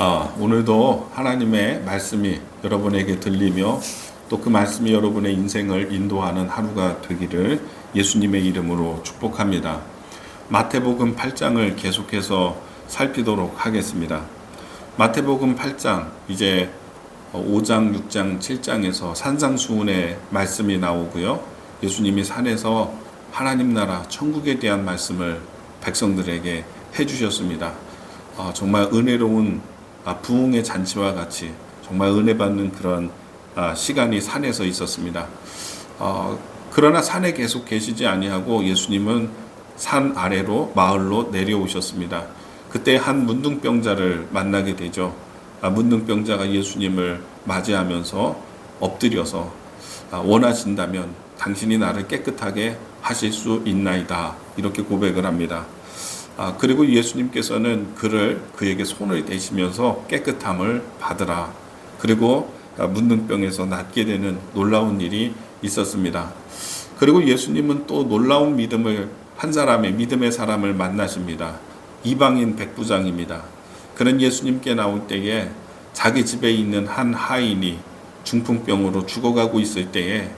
아, 오늘도 하나님의 말씀이 여러분에게 들리며 또 그 말씀이 여러분의 인생을 인도하는 하루가 되기를 예수님의 이름으로 축복합니다. 마태복음 8장을 계속해서 살피도록 하겠습니다. 마태복음 8장 이제 5장, 6장, 7장에서 산상수훈의 말씀이 나오고요. 예수님이 산에서 하나님 나라 천국에 대한 말씀을 백성들에게 해 주셨습니다. 아, 정말 은혜로운 아, 부흥의 잔치와 같이 정말 은혜 받는 그런 아, 시간이 산에서 있었습니다. 어, 그러나 산에 계속 계시지 아니하고 예수님은 산 아래로 마을로 내려오셨습니다. 그때 한 문둥병자를 만나게 되죠. 아, 문둥병자가 예수님을 맞이하면서 엎드려서 아, 원하신다면 당신이 나를 깨끗하게 하실 수 있나이다 이렇게 고백을 합니다. 아, 그리고 예수님께서는 그를 그에게 손을 대시면서 깨끗함을 받으라. 그리고 아, 문둥병에서 낫게 되는 놀라운 일이 있었습니다. 그리고 예수님은 또 놀라운 믿음을 한 사람의 믿음의 사람을 만나십니다. 이방인 백부장입니다. 그는 예수님께 나올 때에 자기 집에 있는 한 하인이 중풍병으로 죽어가고 있을 때에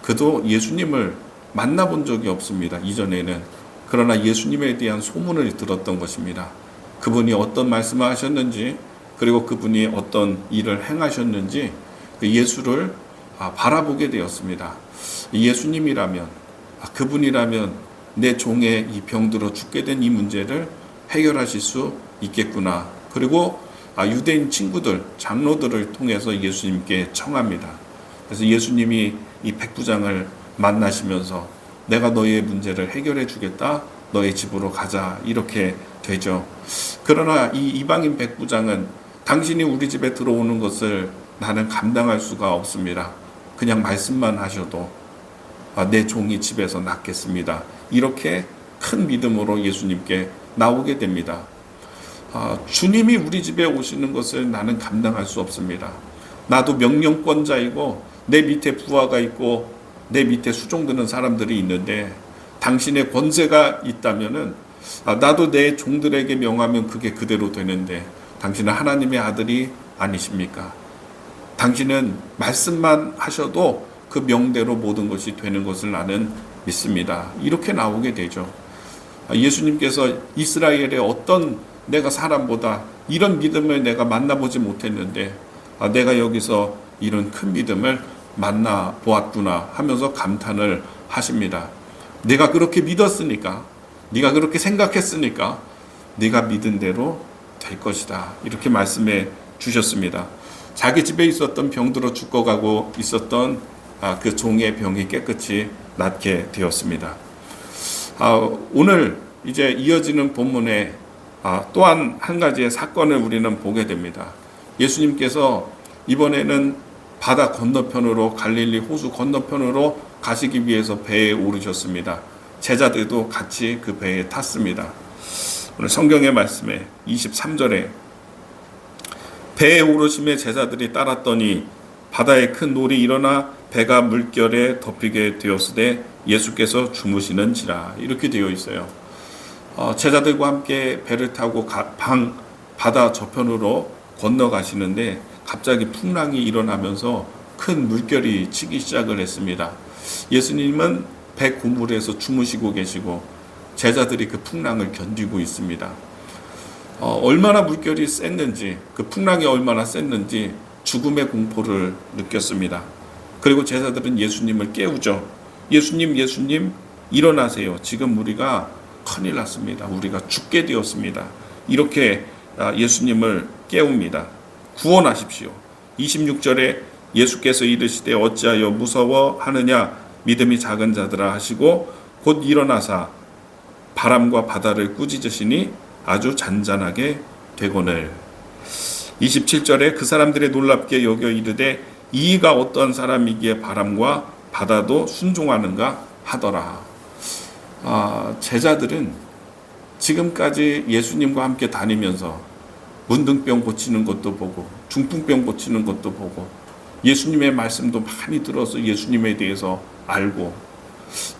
그도 예수님을 만나본 적이 없습니다. 이전에는 그러나 예수님에 대한 소문을 들었던 것입니다. 그분이 어떤 말씀을 하셨는지 그리고 그분이 어떤 일을 행하셨는지 그 예수를 아, 바라보게 되었습니다. 예수님이라면 아, 그분이라면 내 종의 이 병들어 죽게 된 이 문제를 해결하실 수 있겠구나. 그리고 아, 유대인 친구들, 장로들을 통해서 예수님께 청합니다. 그래서 예수님이 이 백부장을 만나시면서 내가 너의 문제를 해결해 주겠다. 너의 집으로 가자. 이렇게 되죠. 그러나 이 이방인 백부장은 당신이 우리 집에 들어오는 것을 나는 감당할 수가 없습니다. 그냥 말씀만 하셔도 아, 내 종이 집에서 낫겠습니다. 이렇게 큰 믿음으로 예수님께 나오게 됩니다. 아, 주님이 우리 집에 오시는 것을 나는 감당할 수 없습니다. 나도 명령권자이고 내 밑에 부하가 있고 내 밑에 수종드는 사람들이 있는데 당신의 권세가 있다면은 아, 나도 내 종들에게 명하면 그게 그대로 되는데 당신은 하나님의 아들이 아니십니까? 당신은 말씀만 하셔도 그 명대로 모든 것이 되는 것을 나는 믿습니다. 이렇게 나오게 되죠. 아, 예수님께서 이스라엘의 어떤 내가 사람보다 이런 믿음을 내가 만나보지 못했는데 아, 내가 여기서 이런 큰 믿음을 만나 보았구나 하면서 감탄을 하십니다. 내가 그렇게 믿었으니까, 네가 그렇게 생각했으니까, 네가 믿은 대로 될 것이다. 이렇게 말씀해 주셨습니다. 자기 집에 있었던 병들어 죽어가고 있었던 아, 그 종의 병이 깨끗이 낫게 되었습니다. 아, 오늘 이제 이어지는 본문에 아, 또한 한 가지의 사건을 우리는 보게 됩니다. 예수님께서 이번에는 바다 건너편으로 갈릴리 호수 건너편으로 가시기 위해서 배에 오르셨습니다. 제자들도 같이 그 배에 탔습니다. 오늘 성경의 말씀에 23절에 배에 오르심에 제자들이 따랐더니 바다에 큰 놀이 일어나 배가 물결에 덮이게 되었으되 예수께서 주무시는지라 이렇게 되어 있어요. 어, 제자들과 함께 배를 타고 가, 방 바다 저편으로 건너가시는데 갑자기 풍랑이 일어나면서 큰 물결이 치기 시작을 했습니다. 예수님은 배 고물에서 주무시고 계시고 제자들이 그 풍랑을 견디고 있습니다. 어, 얼마나 물결이 셌는지 그 풍랑이 얼마나 셌는지 죽음의 공포를 느꼈습니다. 그리고 제자들은 예수님을 깨우죠. 예수님, 예수님, 일어나세요. 지금 우리가 큰일 났습니다. 우리가 죽게 되었습니다. 이렇게 아, 예수님을 깨웁니다. 구원하십시오. 26절에 예수께서 이르시되 어찌하여 무서워하느냐 믿음이 작은 자들아 하시고 곧 일어나사 바람과 바다를 꾸짖으시니 아주 잔잔하게 되거늘 27절에 그 사람들의 놀랍게 여겨 이르되 이가 어떤 사람이기에 바람과 바다도 순종하는가 하더라. 아, 제자들은 지금까지 예수님과 함께 다니면서 문둥병 고치는 것도 보고 중풍병 고치는 것도 보고 예수님의 말씀도 많이 들어서 예수님에 대해서 알고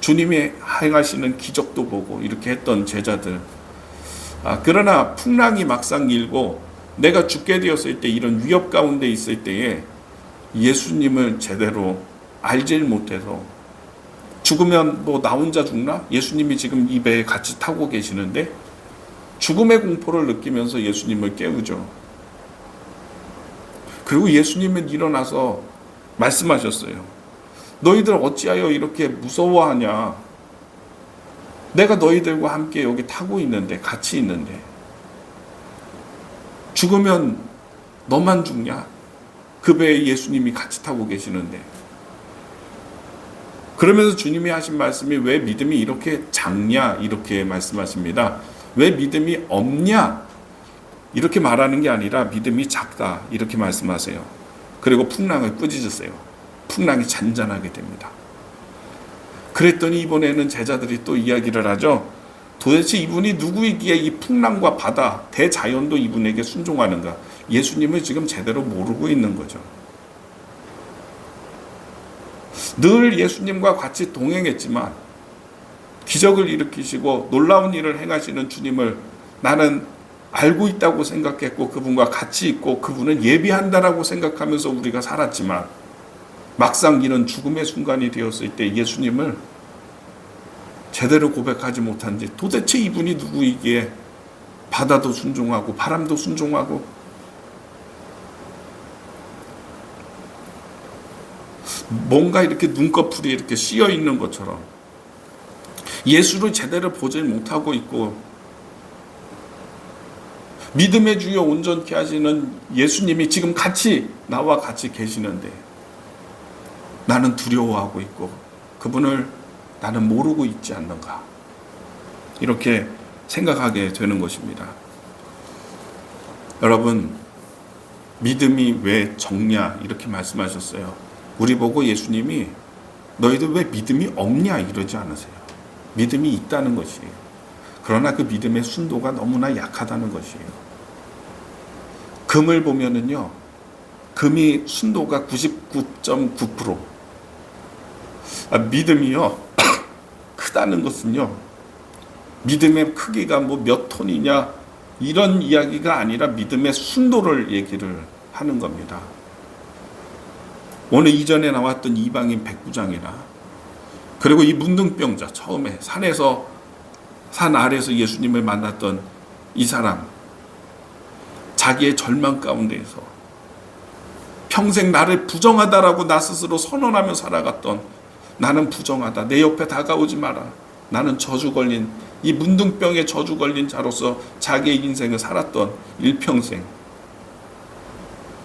주님이 행하시는 기적도 보고 이렇게 했던 제자들. 아, 그러나 풍랑이 막상 일고 내가 죽게 되었을 때 이런 위협 가운데 있을 때에 예수님을 제대로 알질 못해서 죽으면 뭐 나 혼자 죽나? 예수님이 지금 이 배에 같이 타고 계시는데 죽음의 공포를 느끼면서 예수님을 깨우죠. 그리고 예수님은 일어나서 말씀하셨어요. 너희들 어찌하여 이렇게 무서워하냐? 내가 너희들과 함께 여기 타고 있는데, 같이 있는데, 죽으면 너만 죽냐? 그 배에 예수님이 같이 타고 계시는데. 그러면서 주님이 하신 말씀이 왜 믿음이 이렇게 작냐? 이렇게 말씀하십니다. 왜 믿음이 없냐? 이렇게 말하는 게 아니라 믿음이 작다. 이렇게 말씀하세요. 그리고 풍랑을 꾸짖으세요. 풍랑이 잔잔하게 됩니다. 그랬더니 이번에는 제자들이 또 이야기를 하죠. 도대체 이분이 누구이기에 이 풍랑과 바다, 대자연도 이분에게 순종하는가? 예수님을 지금 제대로 모르고 있는 거죠. 늘 예수님과 같이 동행했지만 기적을 일으키시고 놀라운 일을 행하시는 주님을 나는 알고 있다고 생각했고 그분과 같이 있고 그분은 예비한다라고 생각하면서 우리가 살았지만 막상 이런 죽음의 순간이 되었을 때 예수님을 제대로 고백하지 못한 지 도대체 이분이 누구이기에 바다도 순종하고 바람도 순종하고 뭔가 이렇게 눈꺼풀이 이렇게 씌어 있는 것처럼 예수를 제대로 보지 못하고 있고 믿음의 주여 온전케 하시는 예수님이 지금 같이 나와 같이 계시는데 나는 두려워하고 있고 그분을 나는 모르고 있지 않는가 이렇게 생각하게 되는 것입니다. 여러분 믿음이 왜 적냐 이렇게 말씀하셨어요. 우리 보고 예수님이 너희들 왜 믿음이 없냐 이러지 않으세요. 믿음이 있다는 것이에요. 그러나 그 믿음의 순도가 너무나 약하다는 것이에요. 금을 보면은요, 금이 순도가 99.9%. 아, 믿음이요, 크다는 것은요, 믿음의 크기가 뭐 몇 톤이냐, 이런 이야기가 아니라 믿음의 순도를 얘기를 하는 겁니다. 오늘 이전에 나왔던 이방인 백부장이나, 그리고 이 문둥병자, 처음에 산에서, 산 아래서 예수님을 만났던 이 사람, 자기의 절망 가운데에서 평생 나를 부정하다라고 나 스스로 선언하며 살아갔던 나는 부정하다. 내 옆에 다가오지 마라. 나는 저주 걸린 이 문둥병에 저주 걸린 자로서 자기의 인생을 살았던 일평생.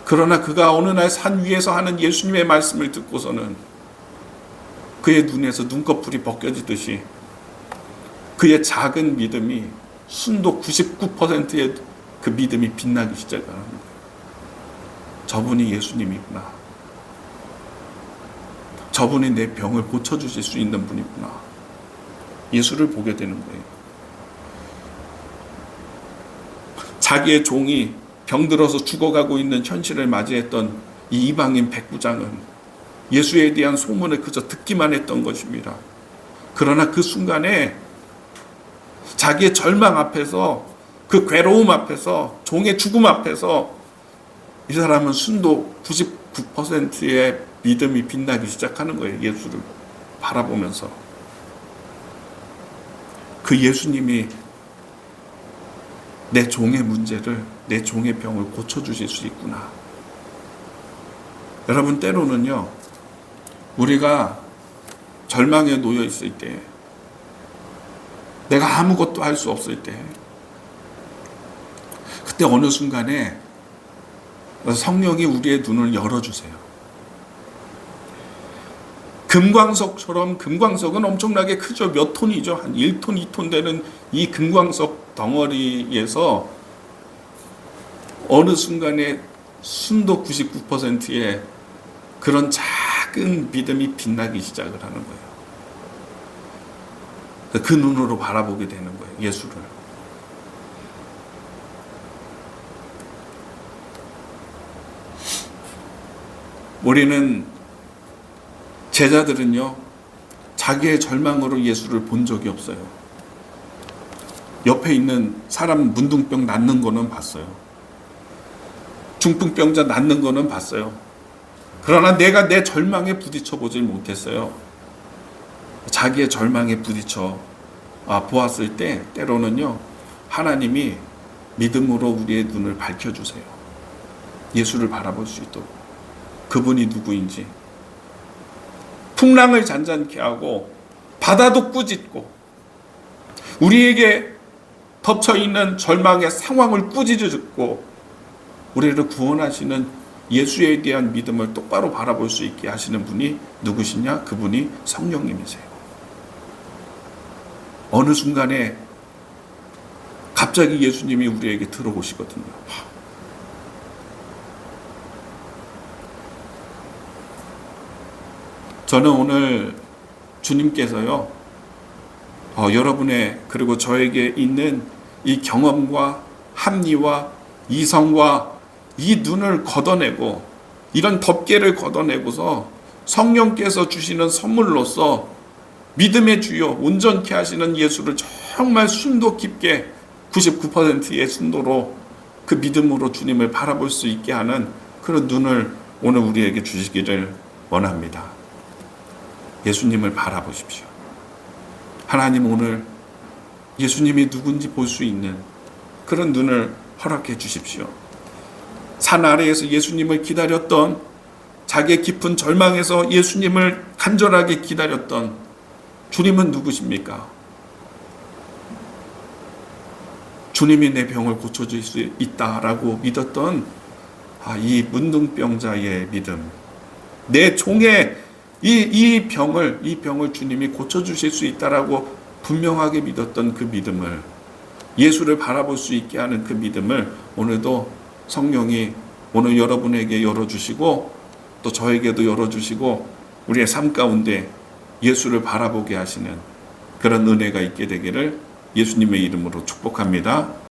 그러나 그가 어느 날 산 위에서 하는 예수님의 말씀을 듣고서는 그의 눈에서 눈꺼풀이 벗겨지듯이 그의 작은 믿음이 순도 99%의 그 믿음이 빛나기 시작하는 거예요. 저분이 예수님이구나. 저분이 내 병을 고쳐주실 수 있는 분이구나. 예수를 보게 되는 거예요. 자기의 종이 병들어서 죽어가고 있는 현실을 맞이했던 이 이방인 백부장은 예수에 대한 소문을 그저 듣기만 했던 것입니다. 그러나 그 순간에 자기의 절망 앞에서 그 괴로움 앞에서 종의 죽음 앞에서 이 사람은 순도 99%의 믿음이 빛나기 시작하는 거예요. 예수를 바라보면서. 그 예수님이 내 종의 문제를, 내 종의 병을 고쳐주실 수 있구나. 여러분, 때로는요, 우리가 절망에 놓여 있을 때, 내가 아무것도 할 수 없을 때, 그때 어느 순간에 성령이 우리의 눈을 열어주세요. 금광석처럼 금광석은 엄청나게 크죠. 몇 톤이죠. 한 1톤, 2톤 되는 이 금광석 덩어리에서 어느 순간에 순도 99%의 그런 작 은 믿음이 빛나기 시작을 하는 거예요. 그 눈으로 바라보게 되는 거예요. 예수를. 우리는 제자들은요, 자기의 절망으로 예수를 본 적이 없어요. 옆에 있는 사람 문둥병 낫는 거는 봤어요. 중풍병자 낫는 거는 봤어요. 그러나 내가 내 절망에 부딪혀 보질 못했어요. 자기의 절망에 부딪혀 아, 보았을 때 때로는요 하나님이 믿음으로 우리의 눈을 밝혀 주세요. 예수를 바라볼 수 있도록 그분이 누구인지 풍랑을 잔잔케 하고 바다도 꾸짖고 우리에게 덮쳐 있는 절망의 상황을 꾸짖고 우리를 구원하시는 예수에 대한 믿음을 똑바로 바라볼 수 있게 하시는 분이 누구시냐? 그분이 성령님이세요. 어느 순간에 갑자기 예수님이 우리에게 들어오시거든요. 저는 오늘 주님께서요, 어, 여러분의 그리고 저에게 있는 이 경험과 합리와 이성과 이 눈을 걷어내고 이런 덮개를 걷어내고서 성령께서 주시는 선물로서 믿음의 주요 온전케 하시는 예수를 정말 순도 깊게 99%의 순도로 그 믿음으로 주님을 바라볼 수 있게 하는 그런 눈을 오늘 우리에게 주시기를 원합니다. 예수님을 바라보십시오. 하나님 오늘 예수님이 누군지 볼 수 있는 그런 눈을 허락해 주십시오. 산 아래에서 예수님을 기다렸던 자기의 깊은 절망에서 예수님을 간절하게 기다렸던 주님은 누구십니까? 주님이 내 병을 고쳐줄 수 있다라고 믿었던 아, 이 문둥병자의 믿음, 내 종의 이, 이 병을 이 병을 주님이 고쳐주실 수 있다라고 분명하게 믿었던 그 믿음을 예수를 바라볼 수 있게 하는 그 믿음을 오늘도 성령이 오늘 여러분에게 열어주시고 또 저에게도 열어주시고 우리의 삶 가운데 예수를 바라보게 하시는 그런 은혜가 있게 되기를 예수님의 이름으로 축복합니다.